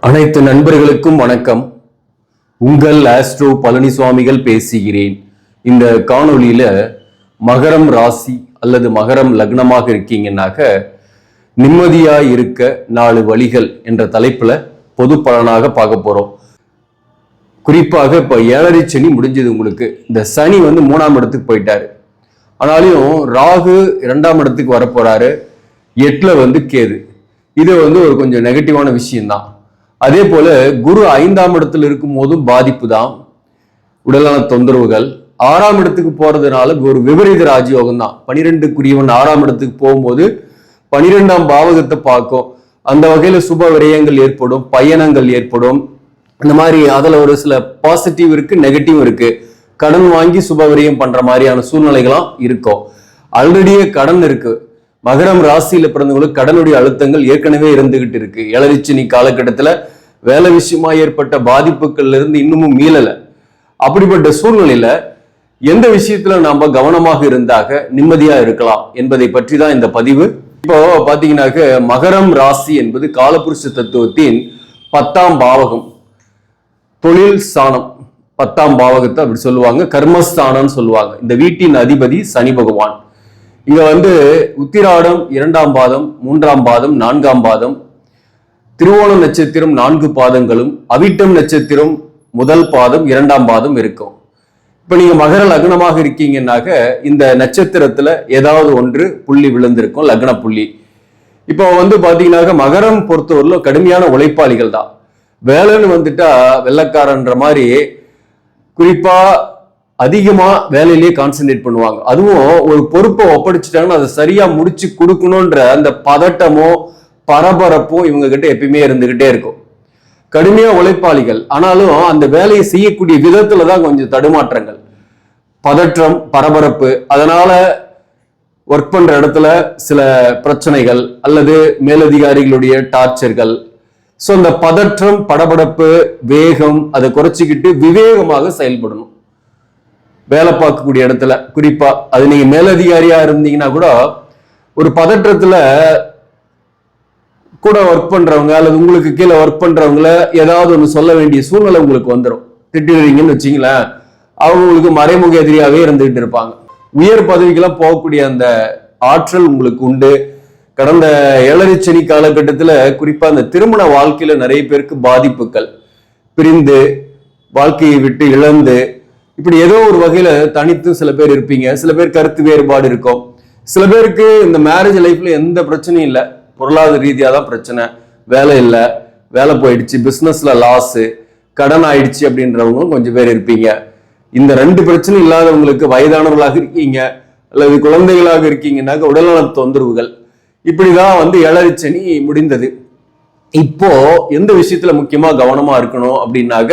அனைத்து நண்பர்களுக்கும் வணக்கம். உங்கள் ஆஸ்ட்ரோ பழனிசுவாமிகள் பேசுகிறேன். இந்த காணொளியில மகரம் ராசி அல்லது மகரம் லக்னமாக இருக்கீங்கன்னாக்க நிம்மதியா இருக்க நாலு வழிகள் என்ற தலைப்புல பொது பலனாக பார்க்க போறோம். குறிப்பாக இப்ப ஏழரை சனி முடிஞ்சது உங்களுக்கு. இந்த சனி வந்து மூணாம் இடத்துக்கு போயிட்டாரு. ஆனாலும் ராகு இரண்டாம் இடத்துக்கு வரப்போறாரு. எட்டுல வந்து கேது. இது வந்து ஒரு கொஞ்சம் நெகட்டிவான விஷயம்தான். அதே போல குரு ஐந்தாம் இடத்துல இருக்கும் போதும் பாதிப்பு தான் உடலான தொந்தரவுகள். ஆறாம் இடத்துக்கு போறதுனால ஒரு விபரீத ராஜயோகம் தான் பனிரெண்டுக்குரியவன் ஆறாம் இடத்துக்கு போகும்போது பனிரெண்டாம் பாவகத்தை பார்க்கும். அந்த வகையில சுப விரயங்கள் ஏற்படும் பயணங்கள் ஏற்படும். இந்த மாதிரி அதுல ஒரு சில பாசிட்டிவ் இருக்கு நெகட்டிவ் இருக்கு. கடன் வாங்கி சுப விரயம் பண்ற மாதிரியான சூழ்நிலைகளாம் இருக்கும். ஆல்ரெடியே கடன் இருக்கு. மகரம் ராசியில பிறந்தவங்களுக்கு கடனுடைய அழுத்தங்கள் ஏற்கனவே இருந்துகிட்டு இருக்கு. இளரிச்சினி காலகட்டத்துல வேலை விஷயமா ஏற்பட்ட பாதிப்புகள்ல இருந்து இன்னமும் மீளல. அப்படிப்பட்ட சூழ்நிலையில எந்த விஷயத்துல நாம கவனமாக இருந்தாக நிம்மதியா இருக்கலாம் என்பதை பற்றி தான் இந்த பதிவு. இப்போ பாத்தீங்கன்னாக்க மகரம் ராசி என்பது காலபுருஷ தத்துவத்தின் பத்தாம் பாவகம். தொழில் ஸ்தானம் பத்தாம் பாவகத்தை அப்படி சொல்லுவாங்க. கர்மஸ்தானம்னு சொல்லுவாங்க. இந்த வீட்டின் அதிபதி சனி பகவான். இங்க வந்து உத்திராடம் இரண்டாம் பாதம் மூன்றாம் பாதம் நான்காம் பாதம் திருவோணம் நட்சத்திரம் நான்கு பாதங்களும் அவிட்டம் நட்சத்திரம் முதல் பாதம் இரண்டாம் பாதம் இருக்கும். இப்ப நீங்க மகர லக்னமாக இருக்கீங்கன்னாக்க இந்த நட்சத்திரத்துல ஏதாவது ஒன்று புள்ளி விழுந்திருக்கும் லக்ன புள்ளி. இப்போ வந்து பாத்தீங்கன்னாக்க மகரம் பொறுத்தவரையிலும் கடுமையான உழைப்பாளிகள் தான் வேலைன்னு வந்துட்டா வெள்ளக்காரன்ற மாதிரி குறிப்பா அதிகமா வேலையிலேயே கான்சென்ட்ரேட் பண்ணுவாங்க. அதுவும் ஒரு பொறுப்பை ஒப்படைச்சிட்டாங்கன்னா அதை சரியா முடிச்சு கொடுக்கணுன்ற அந்த பதட்டமோ பரபரப்பும் இவங்க கிட்ட எப்பயுமே இருந்துகிட்டே இருக்கும். கடுமையா உழைப்பாளிகள். ஆனாலும் அந்த வேலையை செய்யக்கூடிய விதத்துல தான் கொஞ்சம் தடுமாற்றங்கள். பதற்றம் பரபரப்பு அதனால ஒர்க் பண்ற இடத்துல சில பிரச்சனைகள் அல்லது மேலதிகாரிகளுடைய டார்ச்சர்கள் ஸோ அந்த பதற்றம் படபடப்பு வேகம் அதை குறைச்சிக்கிட்டு விவேகமாக செயல்படணும். வேலை பார்க்கக்கூடிய இடத்துல குறிப்பா அது நீங்க மேலதிகாரியா இருந்தீங்கன்னா கூட ஒரு பதற்றத்துல கூட ஒர்க் பண்றவங்க அல்லது உங்களுக்கு கீழே ஒர்க் பண்றவங்கள ஏதாவது ஒன்று சொல்ல வேண்டிய சூழ்நிலை உங்களுக்கு வந்துடும் திட்டுறீங்கன்னு வச்சிங்களேன் அவங்களுக்கு மறைமுக எதிரியாகவே இருந்துகிட்டு இருப்பாங்க. உயர் பதவிக்கெல்லாம் போகக்கூடிய அந்த ஆற்றல் உங்களுக்கு உண்டு. கடந்த ஏழரை சனி குறிப்பாக அந்த திருமண வாழ்க்கையில் நிறைய பேருக்கு பாதிப்புகள். பிரிந்து வாழ்க்கையை விட்டு இழந்து இப்படி ஏதோ ஒரு வகையில தனித்து சில பேர் இருப்பீங்க. சில பேர் கருத்து வேறுபாடு இருக்கும். சில பேருக்கு இந்த மேரேஜ் லைஃப்ல எந்த பிரச்சனையும் இல்லை. பொருளாதார ரீதியாக தான் பிரச்சனை. வேலை இல்லை. வேலை போயிடுச்சு. பிஸ்னஸ்ல லாஸு கடன் ஆயிடுச்சு அப்படின்றவங்களும் கொஞ்சம் பேர் இருப்பீங்க. இந்த ரெண்டு பிரச்சனை இல்லாதவங்களுக்கு வயதானவர்களாக இருக்கீங்க. அல்லது குழந்தைகளாக இருக்கீங்கன்னாக்க உடல்நல தொந்தரவுகள். இப்படிதான் வந்து எழறிச்சனி முடிந்தது. இப்போ எந்த விஷயத்துல முக்கியமா கவனமா இருக்கணும் அப்படின்னாக்க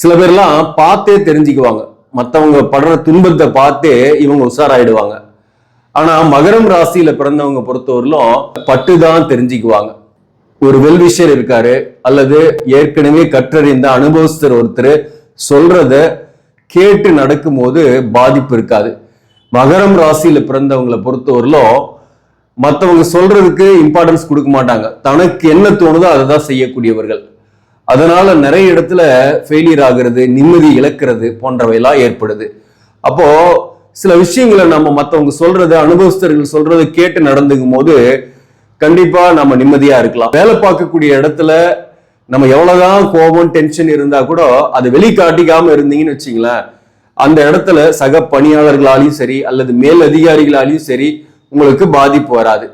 சில பேர்லாம் பார்த்தே தெரிஞ்சுக்குவாங்க. மற்றவங்க படுற துன்பத்தை பார்த்தே இவங்க உஷாராயிடுவாங்க. ஆனா மகரம் ராசியில பிறந்தவங்க பொறுத்தவரையிலும் பட்டு தான் தெரிஞ்சுக்குவாங்க. ஒரு வெல்விஷர் இருக்காரு அல்லது ஏற்கனவே கற்றறிந்த அனுபவஸ்தர் ஒருத்தர் சொல்றத கேட்டு நடக்கும்போது பாதிப்பு இருக்காது. மகரம் ராசியில பிறந்தவங்களை பொறுத்தவரையிலும் மற்றவங்க சொல்றதுக்கு இம்பார்ட்டன்ஸ் கொடுக்க மாட்டாங்க. தனக்கு என்ன தோணுதோ அதை தான் செய்யக்கூடியவர்கள். அதனால நிறைய இடத்துல ஃபெயிலியர் ஆகிறது நிம்மதி இழக்கிறது போன்றவையெல்லாம் ஏற்படுது. அப்போ சில விஷயங்களை நம்ம மற்றவங்க சொல்றது அனுபவஸ்தர்கள் சொல்றது கேட்டு நடந்துக்கும் போது கண்டிப்பா நம்ம நிம்மதியா இருக்கலாம். வேலை பார்க்கக்கூடிய இடத்துல நம்ம எவ்வளவுதான் கோபம் டென்ஷன் இருந்தா கூட அதை வெளிக்காட்டிக்காம இருந்தீங்கன்னு வச்சுங்களேன் அந்த இடத்துல சக பணியாளர்களாலையும் சரி அல்லது மேல் அதிகாரிகளாலையும் சரி உங்களுக்கு பாதிப்பு வராது.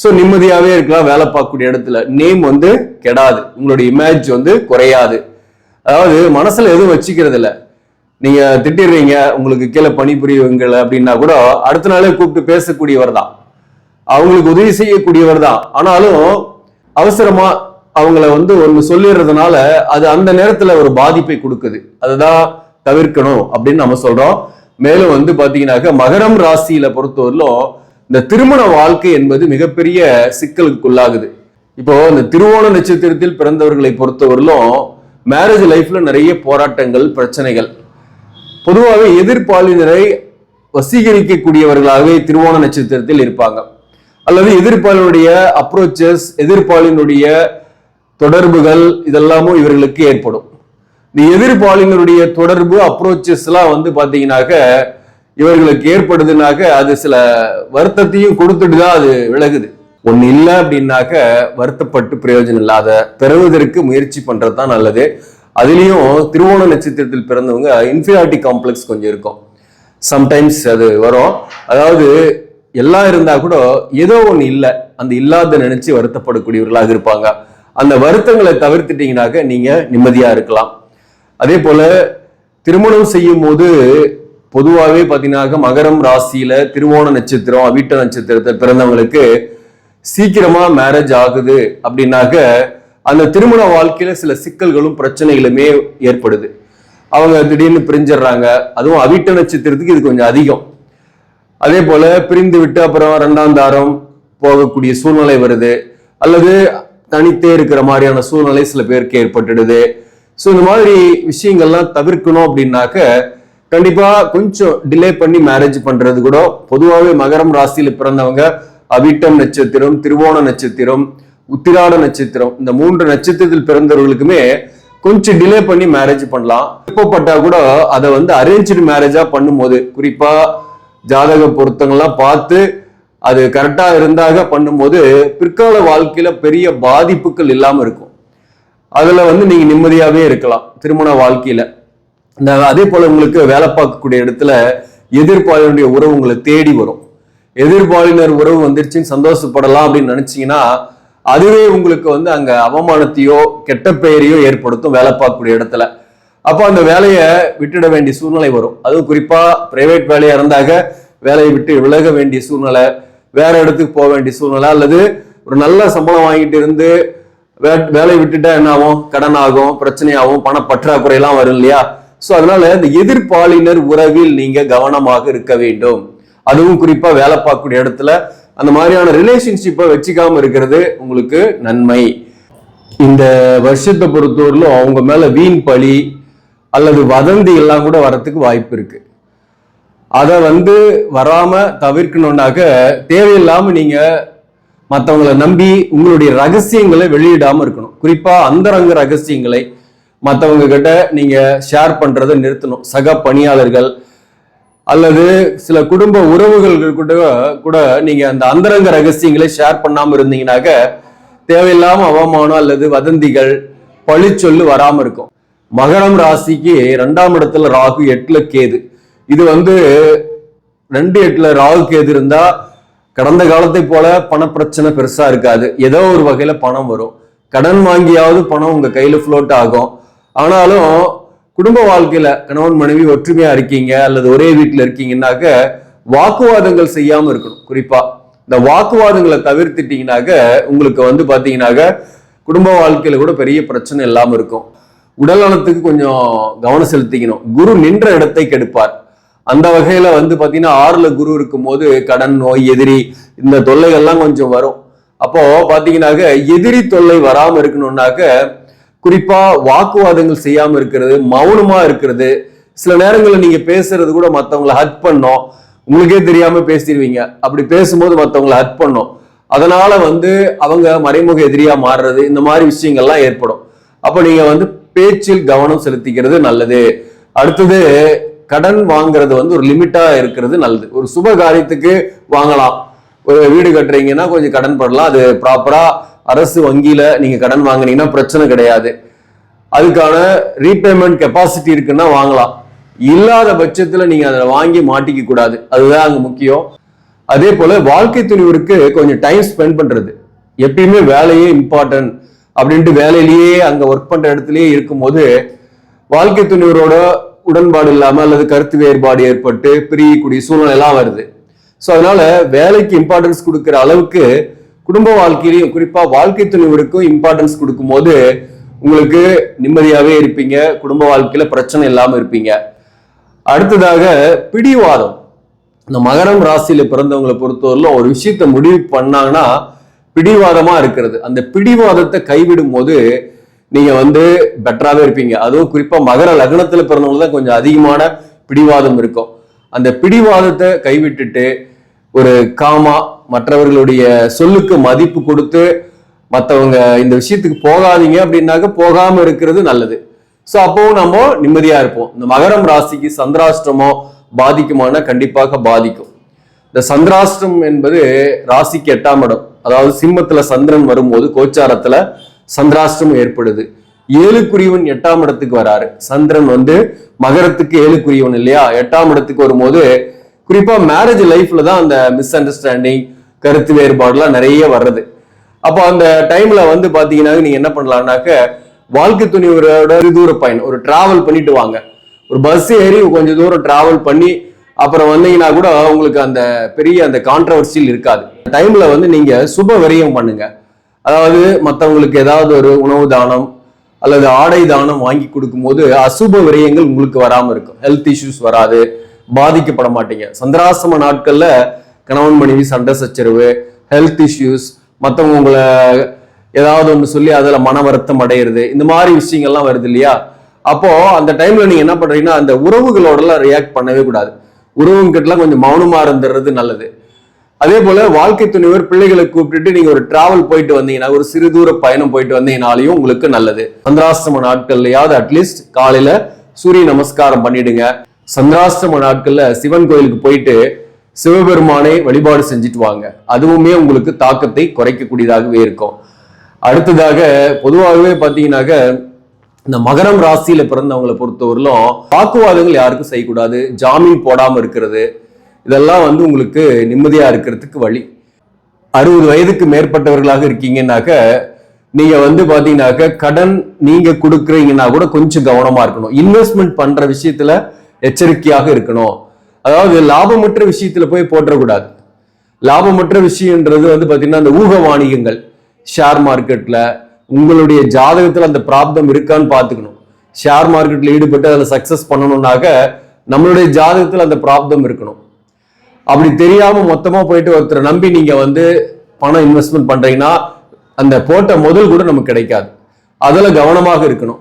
ஸோ நிம்மதியாவே இருக்கலாம் வேலை பார்க்கக்கூடிய இடத்துல. நேம் வந்து கெடாது. உங்களுடைய இமேஜ் வந்து குறையாது. அதாவது மனசுல எதுவும் வச்சுக்கிறது இல்ல நீங்க திட்டிடுறீங்க உங்களுக்கு கீழே பணிபுரியவங்களை அப்படின்னா கூட அடுத்த நாளே கூப்பிட்டு பேசக்கூடியவர் தான். அவங்களுக்கு உதவி செய்யக்கூடியவர் தான். ஆனாலும் அவசரமா அவங்கள வந்து ஒன்று சொல்லிடுறதுனால அது அந்த நேரத்துல ஒரு பாதிப்பை கொடுக்குது. அதுதான் தவிர்க்கணும் அப்படின்னு நம்ம சொல்றோம். மேலும் வந்து பார்த்தீங்கன்னாக்க மகரம் ராசியில பொறுத்தவரையிலும் இந்த திருமண வாழ்க்கை என்பது மிகப்பெரிய சிக்கலுக்குள்ளாகுது. இப்போ இந்த திருவோண நட்சத்திரத்தில் பிறந்தவர்களை பொறுத்தவரையிலும் மேரேஜ் லைஃப்ல நிறைய போராட்டங்கள் பிரச்சனைகள். பொதுவாகவே எதிர்பாலினரை வசீகரிக்கக்கூடியவர்களாகவே திருவோண நட்சத்திரத்தில் இருப்பாங்க. அல்லது எதிர்ப்பாளினுடைய அப்ரோச்சஸ் எதிர்ப்பாளினுடைய தொடர்புகள் இதெல்லாமும் இவர்களுக்கு ஏற்படும். இந்த எதிர்பாலினருடைய தொடர்பு அப்ரோச்சஸ்லாம் வந்து பார்த்தீங்கன்னாக்க இவர்களுக்கு ஏற்படுதுனாக்க அது சில வருத்தத்தையும் கொடுத்துட்டு தான் அது விலகுது. ஒன்று இல்லை அப்படின்னாக்க வருத்தப்பட்டு பிரயோஜனம் இல்லாத பெறுவதற்கு முயற்சி பண்றது தான் நல்லது. அதுலேயும் திருவோண நட்சத்திரத்தில் பிறந்தவங்க இன்ஃபீரியாரிட்டி காம்ப்ளெக்ஸ் கொஞ்சம் இருக்கும். சம்டைம்ஸ் அது வரும். அதாவது எல்லாம் இருந்தா கூட ஏதோ ஒன்று இல்லை. அந்த இல்லாத நினைச்சு வருத்தப்படக்கூடியவர்களாக இருப்பாங்க. அந்த வருத்தங்களை தவிர்த்துட்டீங்கனாக்க நீங்க நிம்மதியா இருக்கலாம். அதே போல திருமணம் செய்யும் போது பொதுவாகவே பார்த்தீங்கன்னாக்க மகரம் ராசியில திருவோண நட்சத்திரம் அவிட்ட நட்சத்திரத்தை பிறந்தவங்களுக்கு சீக்கிரமா மேரேஜ் ஆகுது அப்படின்னாக்க அந்த திருமண வாழ்க்கையில சில சிக்கல்களும் பிரச்சனைகளுமே ஏற்படுது. அவங்க திடீர்னு பிரிஞ்சிடுறாங்க. அதுவும் அவிட்ட நட்சத்திரத்துக்கு இது கொஞ்சம் அதிகம். அதே போல பிரிந்து விட்டு அப்புறம் ரெண்டாம் தாரம் போகக்கூடிய சூழ்நிலை வருது. அல்லது தனித்தே இருக்கிற மாதிரியான சூழ்நிலை சில பேருக்கு ஏற்பட்டுடுது. ஸோ இந்த மாதிரி விஷயங்கள்லாம் தவிர்க்கணும் அப்படின்னாக்க கண்டிப்பா கொஞ்சம் டிலே பண்ணி மேரேஜ் பண்றது கூட பொதுவாகவே மகரம் ராசியில் பிறந்தவங்க அவிட்டம் நட்சத்திரம் திருவோண நட்சத்திரம் உத்திராட நட்சத்திரம் இந்த மூன்று நட்சத்திரத்தில் பிறந்தவர்களுக்குமே கொஞ்சம் டிலே பண்ணி மேரேஜ் பண்ணலாம். விருப்பப்பட்டா கூட அதை வந்து அரேஞ்சு மேரேஜா பண்ணும்போது குறிப்பா ஜாதக பொருத்தங்கள்லாம் பார்த்து அது கரெக்டா இருந்தாக பண்ணும்போது பிற்கால வாழ்க்கையில பெரிய பாதிப்புகள் இல்லாம இருக்கும். அதுல வந்து நீங்க நிம்மதியாவே இருக்கலாம் திருமண வாழ்க்கையில. இந்த அதே போல உங்களுக்கு வேலை பார்க்கக்கூடிய இடத்துல எதிர்பாலினுடைய உறவு உங்களை தேடி வரும். எதிர்பாலினர் உறவு வந்துருச்சுன்னு சந்தோஷப்படலாம் அப்படின்னு நினைச்சீங்கன்னா அதுவே உங்களுக்கு வந்து அங்க அவமானத்தையோ கெட்ட பெயரையோ ஏற்படுத்தும் வேலை பார்க்கக்கூடிய இடத்துல. அப்போ அந்த வேலையை விட்டுட வேண்டிய சூழ்நிலை வரும். அதுவும் குறிப்பா பிரைவேட் வேலையா இருந்தாக வேலையை விட்டு விலக வேண்டிய சூழ்நிலை வேற இடத்துக்கு போக வேண்டிய சூழ்நிலை அல்லது ஒரு நல்ல சம்பளம் வாங்கிட்டு இருந்து வேலையை விட்டுட்டா என்ன ஆகும்? கடன் ஆகும் பிரச்சனையாகும் பண பற்றாக்குறை எல்லாம் வரும் இல்லையா? ஸோ அதனால இந்த எதிர்பாலினர் உறவில் நீங்க கவனமாக இருக்க வேண்டும். அதுவும் குறிப்பா வேலை பார்க்கக்கூடிய இடத்துல அந்த மாதிரியான ரிலேஷன்ஷிப்பை வச்சுக்காம இருக்கிறது உங்களுக்கு நன்மை. இந்த வருஷத்தை பொறுத்தவரையிலும் அவங்க மேல வீண் பழி அல்லது வதந்தி எல்லாம் கூட வரத்துக்கு வாய்ப்பு இருக்கு. அதை வந்து வராம தவிர்க்கணும்னாக்க தேவையில்லாம நீங்க மற்றவங்களை நம்பி உங்களுடைய ரகசியங்களை வெளியிடாம இருக்கணும். குறிப்பா அந்தரங்க ரகசியங்களை மற்றவங்க கிட்ட நீங்க ஷேர் பண்றதை நிறுத்தணும். சக பணியாளர்கள் அல்லது சில குடும்ப உறவுகள் கூட கூட நீங்க அந்த அந்தரங்க ரகசியங்களை ஷேர் பண்ணாம இருந்தீங்கன்னாக்க தேவையில்லாம அவமானம் அல்லது வதந்திகள் பழிச்சொல்லு வராம இருக்கும். மகரம் ராசிக்கு ரெண்டாம் இடத்துல ராகு எட்டுல கேது. இது வந்து ரெண்டு எட்டுல ராகு கேது இருந்தா கடந்த காலத்தை போல பணப்பிரச்சனை பெருசா இருக்காது. ஏதோ ஒரு வகையில பணம் வரும். கடன் வாங்கியாவது பணம் உங்க கையில ஃப்ளோட் ஆகும். ஆனாலும் குடும்ப வாழ்க்கையில கணவன் மனைவி ஒற்றுமையா இருக்கீங்க அல்லது ஒரே வீட்டில் இருக்கீங்கன்னாக்க வாக்குவாதங்கள் செய்யாம இருக்கணும். குறிப்பா இந்த வாக்குவாதங்களை தவிர்த்துட்டீங்கன்னாக்க உங்களுக்கு வந்து பாத்தீங்கன்னாக்க குடும்ப வாழ்க்கையில கூட பெரிய பிரச்சனை இல்லாம இருக்கும். உடல் நலத்துக்கு கொஞ்சம் கவனம் செலுத்திக்கணும். குரு நின்ற இடத்தை கெடுப்பார். அந்த வகையில வந்து பாத்தீங்கன்னா ஆறுல குரு இருக்கும்போது கடன் நோய் எதிரி இந்த தொல்லைகள்லாம் கொஞ்சம் வரும். அப்போ பாத்தீங்கன்னாக்க எதிரி தொல்லை வராம இருக்கணும்னாக்க குறிப்பா வாக்குவாதங்கள் செய்யாம இருக்கிறது மௌனமா இருக்கிறது. சில நேரங்களில் நீங்க பேசுறது கூட மத்தவங்களை ஹட் பண்ணோம். உங்களுக்கே தெரியாம பேசிடுவீங்க. அப்படி பேசும்போது மத்தவங்களை ஹட் பண்ணோம். அதனால வந்து அவங்க மறைமுக எதிரியா மாறுறது இந்த மாதிரி விஷயங்கள்லாம் ஏற்படும். அப்ப நீங்க வந்து பேச்சில் கவனம் செலுத்திக்கிறது நல்லது. அடுத்தது கடன் வாங்குறது வந்து ஒரு லிமிட்டா இருக்கிறது நல்லது. ஒரு சுப காரியத்துக்கு வாங்கலாம். ஒரு வீடு கட்டுறீங்கன்னா கொஞ்சம் கடன் படலாம். அது ப்ராப்பரா அரசு வங்கியில நீங்க கடன் வாங்குனீங்கன்னா பிரச்சனை கிடையாது. அதுக்கான ரீபேமெண்ட் கெப்பாசிட்டி இருக்குன்னா வாங்கலாம். இல்லாத பட்சத்துல நீங்க அதை வாங்கி மாட்டிக்க கூடாது. அதுதான் அங்க முக்கியம். அதே போல வாழ்க்கை துணிவுக்கு கொஞ்சம் டைம் ஸ்பெண்ட் பண்றது. எப்பயுமே வேலையே இம்பார்ட்டன்ட் அப்படின்ட்டு வேலையிலேயே அங்க ஒர்க் பண்ற இடத்துலயே இருக்கும்போது வாழ்க்கை துணிவரோட உடன்பாடு இல்லாம அல்லது கருத்து வேறுபாடு ஏற்பட்டு பிரியக்கூடிய சூழ்நிலை எல்லாம் வருது. ஸோ அதனால வேலைக்கு இம்பார்ட்டன்ஸ் கொடுக்கிற அளவுக்கு குடும்ப வாழ்க்கையிலையும் குறிப்பா வாழ்க்கை துணிவருக்கும் இம்பார்ட்டன்ஸ் கொடுக்கும்போது உங்களுக்கு நிம்மதியாவே இருப்பீங்க குடும்ப வாழ்க்கையில பிரச்சனை இல்லாம இருப்பீங்க. அடுத்ததாக பிடிவாதம். இந்த மகரம் ராசியில பிறந்தவங்களை பொறுத்தவரையிலும் ஒரு விஷயத்த முடிவு பண்ணாங்கன்னா பிடிவாதமா இருக்கிறது. அந்த பிடிவாதத்தை கைவிடும் போது நீங்க வந்து பெட்டராகவே இருப்பீங்க. அதுவும் குறிப்பா மகர லக்னத்துல பிறந்தவங்க தான் கொஞ்சம் அதிகமான பிடிவாதம் இருக்கும். அந்த பிடிவாதத்தை கைவிட்டுட்டு ஒரு காமா மற்றவர்களுடைய சொல்லுக்கு மதிப்பு கொடுத்து மற்றவங்க இந்த விஷயத்துக்கு போகாதீங்க அப்படின்னாக்க போகாம இருக்கிறது நல்லது. ஸோ அப்போவும் நம்ம நிம்மதியா இருப்போம். இந்த மகரம் ராசிக்கு சந்திராஷ்டமோ பாதிக்குமானா கண்டிப்பாக பாதிக்கும். இந்த சந்திராஷ்டம் என்பது ராசிக்கு எட்டாம் இடம். அதாவது சிம்மத்துல சந்திரன் வரும்போது கோச்சாரத்துல சந்திராஷ்டம் ஏற்படுது. ஏழுக்குரியவன் எட்டாம் இடத்துக்கு வராரு. சந்திரன் வந்து மகரத்துக்கு ஏழுக்குரியவன் இல்லையா? எட்டாம் இடத்துக்கு வரும்போது குறிப்பா மேரேஜ் லைஃப்ல தான் அந்த மிஸ் அண்டர்ஸ்டாண்டிங் கருத்து வேறுபாடுலாம் நிறைய வர்றது. அப்போ அந்த டைம்ல வந்து பாத்தீங்கன்னா நீங்க என்ன பண்ணலாம்னாக்க வாழ்க்கை துணிவரோட தூர பயணம். ஒரு டிராவல் பண்ணிட்டு வாங்க. ஒரு பஸ் ஏறி கொஞ்சம் தூரம் டிராவல் பண்ணி அப்புறம் வந்தீங்கன்னா கூட உங்களுக்கு அந்த பெரிய அந்த கான்ட்ரவர்சியல் இருக்காது. டைம்ல வந்து நீங்க சுப விரயம் பண்ணுங்க. அதாவது மற்றவங்களுக்கு ஏதாவது ஒரு உணவு தானம் அல்லது ஆடை தானம் வாங்கி கொடுக்கும்போது அசுப விரயங்கள் உங்களுக்கு வராமல் இருக்கும். ஹெல்த் இஷ்யூஸ் வராது. பாதிக்கப்பட மாட்டீங்க சந்திராசிரம நாட்கள்ல கணவன் மனைவி சண்டை சச்சரவு ஹெல்த் இஷ்யூஸ் மற்றவங்க உங்களை ஏதாவது ஒன்று சொல்லி அதில் மன வருத்தம் அடையிறது இந்த மாதிரி விஷயங்கள்லாம் வருது இல்லையா? அப்போ அந்த டைம்ல நீங்க என்ன பண்றீங்கன்னா அந்த உறவுகளோடலாம் ரியாக்ட் பண்ணவே கூடாது. உறவுங்கிட்டலாம் கொஞ்சம் மௌனமா இருந்துறது நல்லது. அதே போல வாழ்க்கை துணைவர் பிள்ளைகளை கூப்பிட்டுட்டு நீங்க ஒரு டிராவல் போயிட்டு வந்தீங்கன்னா ஒரு சிறு தூர பயணம் போயிட்டு வந்தீங்கனாலையும் உங்களுக்கு நல்லது. சந்திராசிரம நாட்கள்லயாவது அட்லீஸ்ட் காலையில சூரிய நமஸ்காரம் பண்ணிடுங்க. சந்திராஷ்டம நாட்கள்ல சிவன் கோயிலுக்கு போயிட்டு சிவபெருமானை வழிபாடு செஞ்சுட்டு வாங்க. அதுவுமே உங்களுக்கு தாக்கத்தை குறைக்கக்கூடியதாகவே இருக்கும். அடுத்ததாக பொதுவாகவே பார்த்தீங்கன்னாக்க இந்த மகரம் ராசியில பிறந்தவங்களை பொறுத்தவரையிலும் வாக்குவாதங்கள் யாருக்கும் செய்யக்கூடாது. ஜாமீன் போடாம இருக்கிறது. இதெல்லாம் வந்து உங்களுக்கு நிம்மதியா இருக்கிறதுக்கு வழி. அறுபது வயதுக்கு மேற்பட்டவர்களாக இருக்கீங்கன்னாக்க நீங்க வந்து பாத்தீங்கன்னாக்க கடன் நீங்க கொடுக்குறீங்கன்னா கூட கொஞ்சம் கவனமா இருக்கணும். இன்வெஸ்ட்மெண்ட் பண்ற விஷயத்துல எச்சரிக்கையாக இருக்கணும். அதாவது லாபமற்ற விஷயத்துல போய் போட்டக்கூடாது லாபமற்ற விஷயம்ன்றது வந்து பாத்தீங்கன்னா அந்த ஊக வாணிகங்கள் ஷேர் மார்க்கெட்ல உங்களுடைய ஜாதகத்துல அந்த பிராப்தம் இருக்கான்னு பார்த்துக்கணும் ஷேர் மார்க்கெட்ல ஈடுபட்டு அதில் சக்சஸ் பண்ணணும்னாக்க நம்மளுடைய ஜாதகத்துல அந்த பிராப்தம் இருக்கணும். அப்படி தெரியாம மொத்தமா போயிட்டு ஒருத்தரை நம்பி நீங்க வந்து பணம் இன்வெஸ்ட்மெண்ட் பண்றீங்கன்னா அந்த போட்ட முதல் கூட நமக்கு கிடைக்காது. அதில் கவனமாக இருக்கணும்.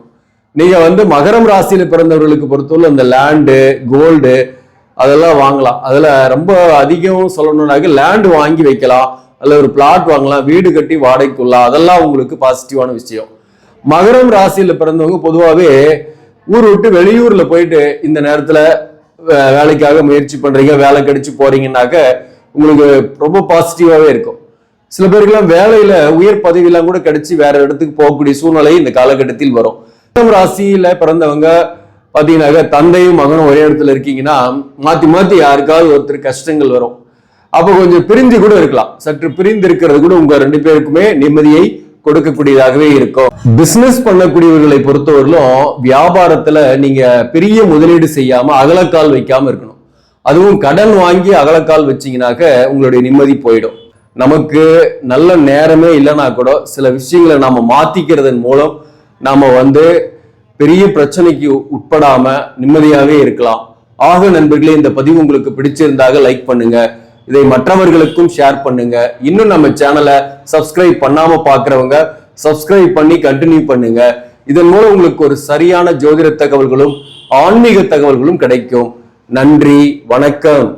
நீங்க வந்து மகரம் ராசியில பிறந்தவர்களுக்கு பொறுத்தவரை அந்த லேண்டு கோல்டு அதெல்லாம் வாங்கலாம். அதுல ரொம்ப அதிகம் சொல்லணும்னாக்க லேண்டு வாங்கி வைக்கலாம். அல்ல ஒரு பிளாட் வாங்கலாம் வீடு கட்டி வாடகைக்குள்ளலாம் அதெல்லாம் உங்களுக்கு பாசிட்டிவான விஷயம். மகரம் ராசியில பிறந்தவங்க பொதுவாகவே ஊர் விட்டு வெளியூர்ல போயிட்டு இந்த நேரத்துல வே- வேலைக்காக முயற்சி பண்றீங்க வேலை கடிச்சு போறீங்கன்னாக்க உங்களுக்கு ரொம்ப பாசிட்டிவாவே இருக்கும். சில பேருக்குலாம் வேலையில உயர் பதவியெல்லாம் கூட கிடைச்சி வேற இடத்துக்கு போகக்கூடிய சூழ்நிலை இந்த காலகட்டத்தில் வரும். மகரம் ராசியில பிறந்தவங்க பாத்தீங்கன்னாக்க தந்தையும் மகனும் ஒரே இடத்துல இருக்கீங்கன்னா மாத்தி மாத்தி யாருக்காவது ஒருத்தர் கஷ்டங்கள் வரும். அப்போ கொஞ்சம் பிரிஞ்சு கூட இருக்கலாம். சற்று பிரிந்து இருக்கிறது கூட உங்க ரெண்டு பேருக்குமே நிம்மதியை கொடுக்கக்கூடியதாகவே இருக்கும். பிசினஸ் பண்ணக்கூடியவர்களை பொறுத்தவரையிலும் வியாபாரத்துல நீங்க பெரிய முதலீடு செய்யாம அகலக்கால் வைக்காம இருக்கணும். அதுவும் கடன் வாங்கி அகலக்கால் வச்சீங்கன்னாக்க உங்களுடைய நிம்மதி போயிடும். நமக்கு நல்ல நேரமே இல்லைன்னா கூட சில விஷயங்களை நாம மாத்திக்கிறதன் மூலம் நாம் வந்து பெரிய பிரச்சனைக்கு உட்படாமல் நிம்மதியாகவே இருக்கலாம். ஆக நண்பர்களே இந்த பதிவு உங்களுக்கு பிடிச்சிருந்தாக லைக் பண்ணுங்க. இதை மற்றவர்களுக்கும் ஷேர் பண்ணுங்க. இன்னும் நம்ம சேனலை சப்ஸ்கிரைப் பண்ணாமல் பார்க்குறவங்க சப்ஸ்கிரைப் பண்ணி கண்டினியூ பண்ணுங்க. இதன் மூலம் உங்களுக்கு ஒரு சரியான ஜோதிட தகவல்களும் ஆன்மீக தகவல்களும் கிடைக்கும். நன்றி வணக்கம்.